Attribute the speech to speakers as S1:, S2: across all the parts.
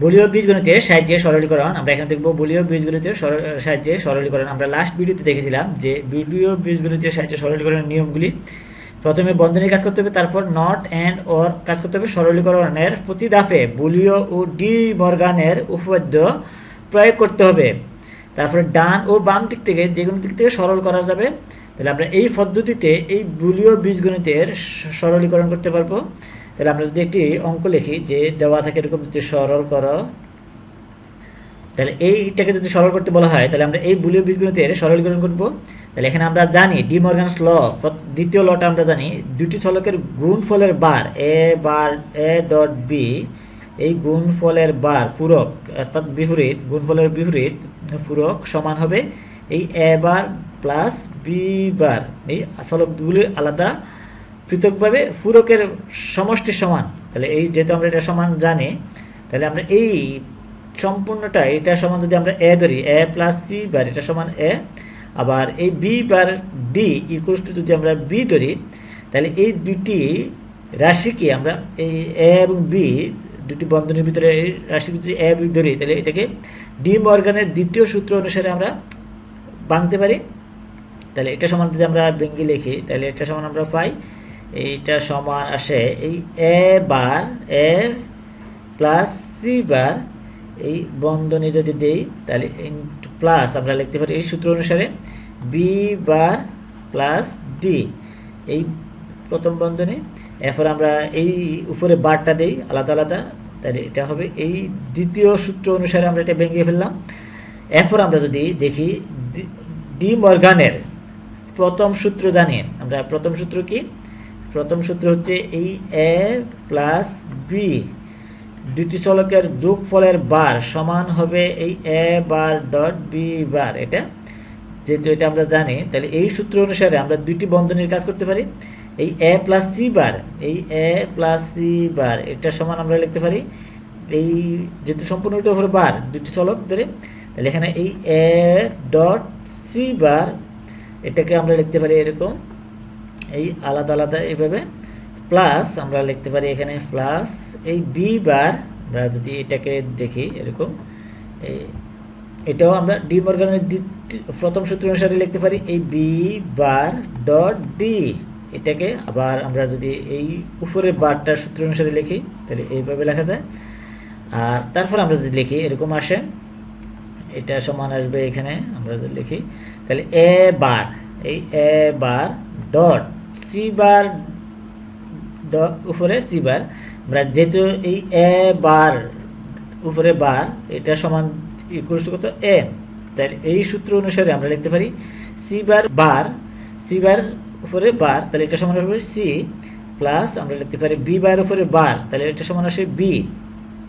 S1: বলীয় বীজগণিতের সাহায্যে সরলীকরণ। আমরা এখানে দেখব বলীয় বীজগণিতের সর- সাহায্যে সরলীকরণ। আমরা লাস্ট ভিডিওতে দেখেছিলাম যে বলীয় বীজগণিতের সাহায্যে সরলীকরণের নিয়মগুলি। প্রথমে বন্ধনী কাজ করতে হবে, তারপর নট অ্যান্ড অর কাজ করতে হবে সরলীকরণের প্রতি ধাপে। বলীয় ও ডি বর্গানের উপপাদ্য প্রয়োগ করতে হবে। তারপরে ডান ও বাম দিক থেকে যে কোনো দিক থেকে সরল করা যাবে। তাহলে আমরা এই পদ্ধতিতে এই বুলীয় বীজগণিতের সরলীকরণ করতে পারব। তাহলে আমরা যদি একটি অঙ্ক লিখি যে দেওয়া থাকে এরকম যদি সরল করো, তাহলে এইটাকে যদি সরল করতে বলা হয়, তাহলে আমরা এই বুলীয় বীজগণিতের সরলীকরণ করব। তাহলে এখানে আমরা জানি ডি মর্গানস ল, দ্বিতীয় লটা আমরা জানি, দুটি চলকের গুণফলের বার, এ বার, এ ডট বি, এই গুণফলের বার পূরক, অর্থাৎ বিপরীত, গুণফলের বিপরীত পূরক সমান হবে এই এ বার প্লাস বি বার, এই চলকগুলি আলাদা পৃথকভাবে পূরকের সমষ্টি সমান। তাহলে এই যেহেতু আমরা এটা সমান জানি, তাহলে আমরা এই সম্পূর্ণটা, এটা সমান যদি আমরা এ ধরি, এ প্লাস সি বার এটা সমান এ। আবার এই B bar D equals to যদি আমরা বি ধরি, তাহলে এই দুটি রাশিকে আমরা এই এ এবং বি দুটি বন্ধনের ভিতরে এই রাশি যদি এ বি ধরি, তাহলে এটাকে ডি মর্গানের দ্বিতীয় সূত্র অনুসারে আমরা ভাঙতে পারি। তাহলে এটা সমান যদি আমরা ভেঙ্গি লিখি, তাহলে এটা সমান আমরা পাই এইটা সমান আসে, এই এ বার এ প্লাস সি বার, এই বন্ধনী যদি দেই, তাহলে প্লাস আমরা লিখতে পারি এই সূত্র অনুসারে বি বার প্লাস ডি এই প্রথম বন্ধনী, এরপর আমরা এই উপরে বারটা দেই, আলাদা আলাদা, তাহলে এটা হবে এই দ্বিতীয় সূত্র অনুসারে আমরা এটা ভেঙে ফেললাম। এরপর আমরা যদি দেখি ডি- মর্গানের প্রথম সূত্র জানি, আমরা প্রথম সূত্র কি? প্রথম সূত্র হচ্ছে এই এ প্লাস বি। দুটি চলকের যোগফলের বার সমান হবে এই এ বার ডট বি বার। এটা যেহেতু এটা আমরা জানি, তাহলে এই সূত্র অনুসারে আমরা দুইটি বন্ধনীর কাজ করতে পারি। এই এ প্লাস সি বার, এই এ প্লাস সি বার, এটা সমান আমরা লিখতে পারি। এই যেহেতু সম্পূর্ণটা উপরে বার দুটি চলক ধরে, তাহলে এখানে এই এ ডট সি বার, এটাকে আমরা লিখতে পারি এরকম। এই আলাদা আলাদা এইভাবে প্লাস আমরা লিখতে পারি এখানে প্লাস এই বি বার আমরা যদি এটাকে দেখি এরকম, এই এটাও আমরা ডি মর্গানের প্রথম সূত্র অনুসারে লিখতে পারি এই বি বার ডট ডি এটাকে আবার আমরা যদি এই উপরের বারটার সূত্র অনুসারে লিখি, তাহলে এইভাবে লেখা যায়। আর তারপর আমরা যদি লিখি, এরকম আসে, এটা সমান আসবে এখানে, আমরা যদি লিখি, তাহলে এ বার এই এ বার ডট সি বার উপরে সি বার আমরা যেহেতু এই এ বার উপরে বার, এটা সমান কত? এ। তাহলে এই সূত্র অনুসারে আমরা লিখতে পারি সি বার বার সি বার উপরে বার, তাহলে এটা সমান হবে সি, প্লাস আমরা লিখতে পারি বি বার উপরে বার, তাহলে এটা সমান আসে বি।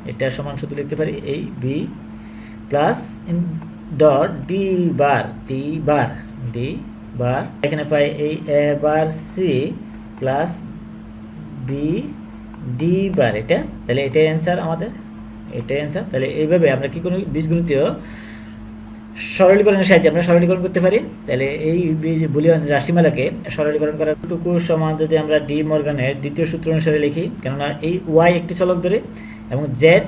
S1: এটা সমান সূত্র লিখতে পারি এই B, plus dot D bar D bar, D bar এখানে পাই এই A bar C plus B D bar, এটা? তাহলে এটাই অ্যান্সার আমাদের। এটাই অ্যান্সার তাহলে এইভাবে আমরা কি কোনো বীজগণিতীয় সরলীকরণের সাহায্যে আমরা সরলীকরণ করতে পারি? তাহলে এই বীজ বুলিয়ন রাশিমালাকে সরলীকরণ করার টুকু সমান যদি আমরা ডি মর্গানের দ্বিতীয় সূত্র অনুসারে লিখি, কেননা এই ওয়াই একটি চলক ধরে এবং জেড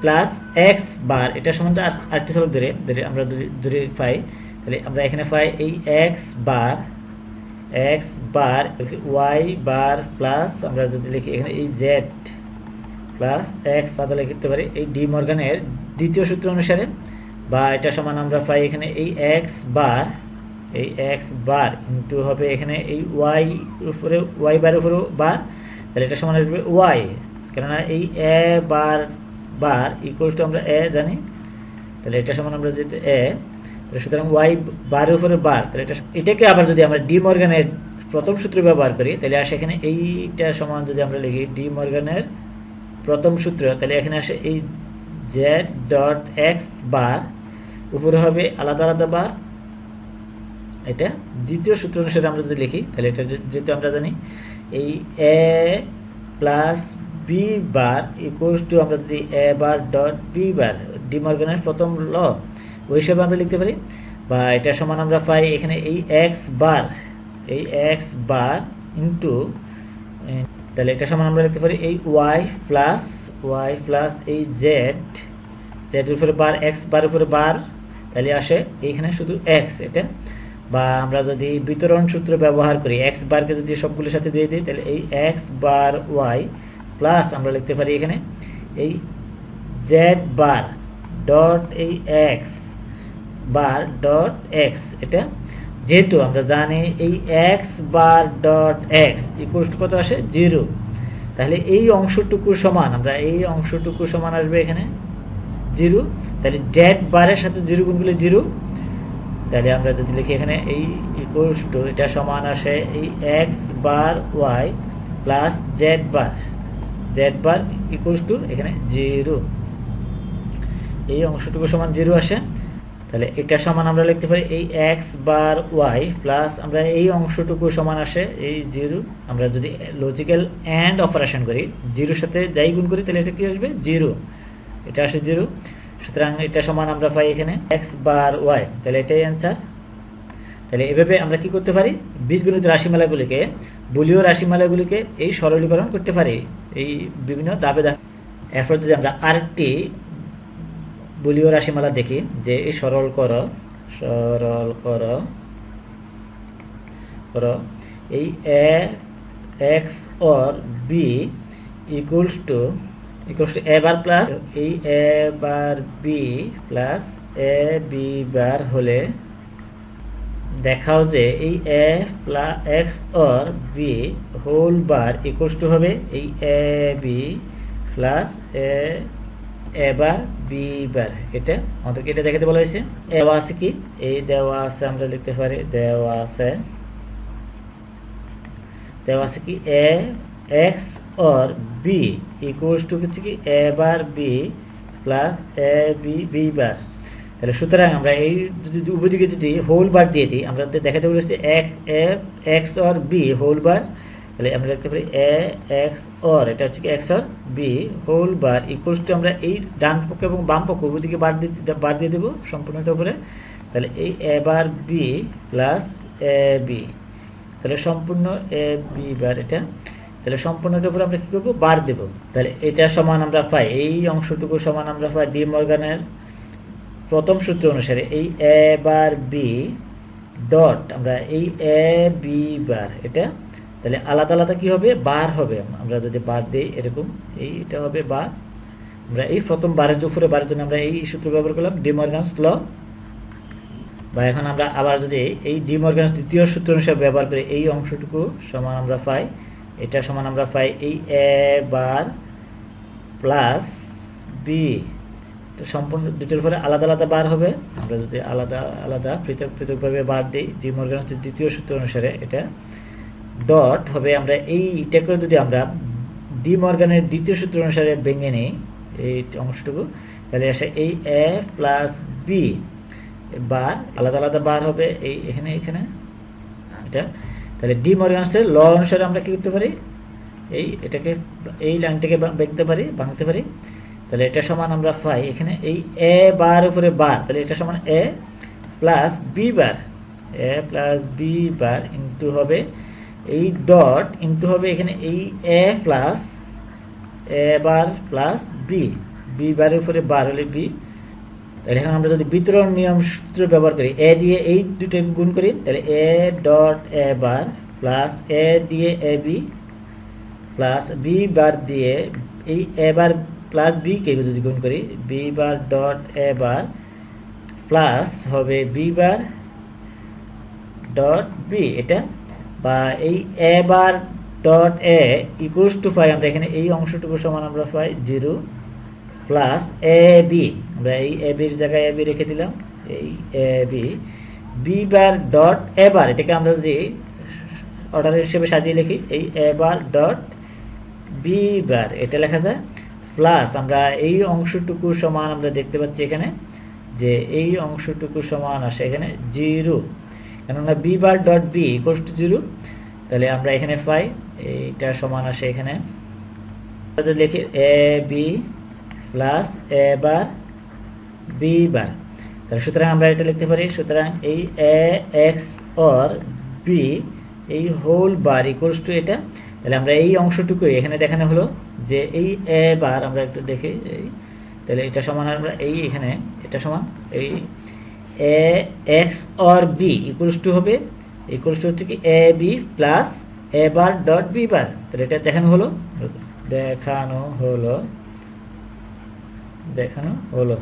S1: প্লাস এক্স বার, এটা সমান আর- আরেকটি চলক ধরে ধরে আমরা ধরে পাই তাহলে আমরা এখানে পাই এই X bar X bar Y bar plus আমরা যদি লিখি এখানে এই জেড প্লাস এক্স আদা লিখতে পারি এই ডি মর্গানের দ্বিতীয় সূত্র অনুসারে বা এটা সমান আমরা পাই এখানে এই এক্স বার এই এক্স বার ইন্টু হবে এখানে এই ওয়াই উপরে ওয়াই বার উপরে বার তাহলে এটা সমান আসবে ওয়াই কেননা এই এ বার বার ইকুয়ালস টু আমরা এ জানি, তাহলে এটা সমান আমরা যদি এ সুতরাং ওয়াই বারের উপরে বার, তাহলে এটা এটাকে আবার যদি আমরা ডি মর্গানের প্রথম সূত্র ব্যবহার করি, তাহলে আসে এখানে এইটা সমান যদি আমরা লিখি ডি মর্গানের প্রথম সূত্র, তাহলে এখানে আসে এই জেড ডট এক্স বার, উপরে হবে আলাদা আলাদা বার। এটা দ্বিতীয় সূত্র অনুসারে আমরা যদি লিখি, তাহলে এটা যেহেতু আমরা জানি, এই A plus B bar equals to আমরা যদি এ বার ডট বি বার, ডিমর্গানের প্রথম ল ওই হিসাবে আমরা লিখতে পারি। বা এটা সমান আমরা পাই এখানে এই এক্স বার এই এক্স বার ইন্টু তাহলে এটা সমান আমরা লিখতে পারি এই ওয়াই প্লাস ওয়াই প্লাস এই জেড জেড এর উপরে বার এক্স বার উপরে বার তাহলে আসে এইখানে শুধু এক্স এটা। বা আমরা যদি বিতরণ সূত্র ব্যবহার করি এক্স বারকে যদি সবগুলোর সাথে দিয়ে দিই, তাহলে এই এক্স বার ওয়াই প্লাস আমরা লিখতে পারি এখানে এই জেড বার ডট এই এক্স বার ডট এক্স এটা যেহেতু আমরা জানি এই X bar dot X equal কত আসে? জিরো তাহলে এই অংশটুকু সমান, আমরা এই অংশটুকু সমান আসবে এখানে। জিরো তাহলে জেড বারের সাথে জিরো গুণ করলে জিরো তাহলে আমরা যদি লিখি এখানে এই ইকুয়ালস টু এটা সমান আসে এই X bar Y plus Z bar Z bar equals to এখানে জিরো এই অংশটুকু সমান জিরো আসে। তাহলে এটা সমান আমরা লিখতে পারি এই এক্স বার ওয়াই প্লাস আমরা এই অংশটুকু সমান আসে এই জিরো। আমরা যদি লজিক্যাল অ্যান্ড অপারেশন করি, জিরোর সাথে যাই গুণ করি, তাহলে এটা কি আসবে? জিরো। এটা আসে জিরো। সুতরাং এটা সমান আমরা পাই এখানে এক্স বার ওয়াই তাহলে এটাই অ্যান্সার তাহলে এভাবে আমরা কি করতে পারি? বীজগণিত রাশিমালাগুলিকে, বুলীয় রাশিমালাগুলিকে এই সরলীকরণ করতে পারি। এই বিভিন্ন দাবে দাবে এরপর যদি আমরা আরেকটি বুলীয় রাশিমালা দেখি যে এই সরল কর সরল কর কর। এই X or B equals to equals to A bar plus এই A bar B plus A B bar হলে দেখাও যে এই A plus X or B whole bar equals to হবে, এই এ বি প্লাস এ এবার বি বার এটা আমাদেরকে এটা দেখাতে বলা হয়েছে। দেওয়া আছে কি? এই দেওয়া আছে, আমরা লিখতে পারি দেওয়া আছে। দেওয়া আছে কি? A, X or B equals to হচ্ছে কি A bar B plus A B B bar তাহলে সুতরাং আমরা এই যদি উভয়দিকে যদি হোল বার দিয়ে দিই, আমরা দেখাতে বলেছি এক X or B whole bar তাহলে আমরা লিখতে পারি এ এক্স অর এটা হচ্ছে কি X or B whole bar equals to আমরা এই ডান পক্ষ এবং বাম পক্ষ উভয়দিকে বার দিয়ে বার দিয়ে দেবো সম্পূর্ণটা উপরে। তাহলে এই A bar B plus A B তাহলে সম্পূর্ণ এ বি বার এটা। তাহলে সম্পূর্ণটার উপরে আমরা কি করব? বার দেব। তাহলে এটা সমান আমরা পাই, এই অংশটুকু সমান আমরা পাই ডি মর্গানের প্রথম সূত্র অনুসারে। এই এ বার বি ডট আমরা এই এ বি বার এটা তাহলে আলাদা আলাদা কি হবে? বার হবে। আমরা যদি বার দিই, এরকম, এইটা হবে বার। আমরা এই প্রথম বারের উপরে, বারের জন্য আমরা এই সূত্র ব্যবহার করলাম ডিমর্গানস ল। বা এখন আমরা আবার যদি এই ডিমর্গানস দ্বিতীয় সূত্র অনুসারে ব্যবহার করি এই অংশটুকু সমান আমরা পাই, এটা সমান আমরা পাই এই এ বার প্লাস বি। তো সম্পূর্ণ দুটোর পরে আলাদা আলাদা বার হবে। আমরা যদি আলাদা আলাদা পৃথক, পৃথকভাবে বার দিই ডিমর্গানসের দ্বিতীয় সূত্র অনুসারে এটা ডট হবে আমরা এইটাকে যদি আমরা ডি মর্গানের দ্বিতীয় সূত্র অনুসারে ভেঙে নিই, এই অংশটুকু, তাহলে আসে এই এ প্লাস বি বার, আলাদা আলাদা বার হবে এই এখানে এখানে, এটা। তাহলে ডি মর্গানের ল অনুসারে আমরা কি করতে পারি? এই এটাকে, এই লাইনটাকে বেঁকতে পারি ভাঙতে পারি। তাহলে এটা সমান আমরা পাই, এখানে এই এ বার উপরে বার, তাহলে এটা সমান A plus B bar A plus B bar into হবে এই ডট ইন্টু হবে এখানে এই A plus A bar plus B B বারের উপরে বার হলে বি তাহলে এখন আমরা যদি বিতরণ নিয়ম সূত্র ব্যবহার করি এ দিয়ে এই দুটো গুণ করি, তাহলে A dot A bar plus এ দিয়ে A B plus B bar দিয়ে এই এ বার প্লাস বি কে যদি গুণ করি B bar dot A bar plus হবে বি বার ডট বি এটা বা এই A bar dot A equals to পাই আমরা এখানে এই অংশটুকু সমান আমরা পাই জিরো প্লাস এ বি আমরা এই এ বির জায়গায় এ বি রেখে দিলাম, এই A B B bar dot A bar, এটাকে আমরা যদি অর্ডার হিসেবে সাজিয়ে লিখি, এই এ বার ডট বি বার, এটা লেখা যায় প্লাস আমরা এই অংশটুকু সমান আমরা দেখতে পাচ্ছি এখানে, যে এই অংশটুকু সমান আসে এখানে জিরো কেননা B bar dot B equals to zero তাহলে আমরা এখানে পাই এইটা সমান আসে এখানে। লিখি A B plus A bar B bar তাহলে সুতরাং আমরা এটা লিখতে পারি, সুতরাং এই এ এক্স অর বি এই হোল বার ইকুয়ালস টু এটা। তাহলে আমরা এই অংশটুকু এখানে দেখানো হলো, যে এই এ বার আমরা একটু দেখি, এই, তাহলে এটা সমান আমরা, এই এখানে এটা সমান, এই A X or B equals to হবে ইকুয়ালস টু হচ্ছে কি A B plus A bar dot B bar তাহলে এটা দেখানো হলো দেখানো হলো দেখানো হলো।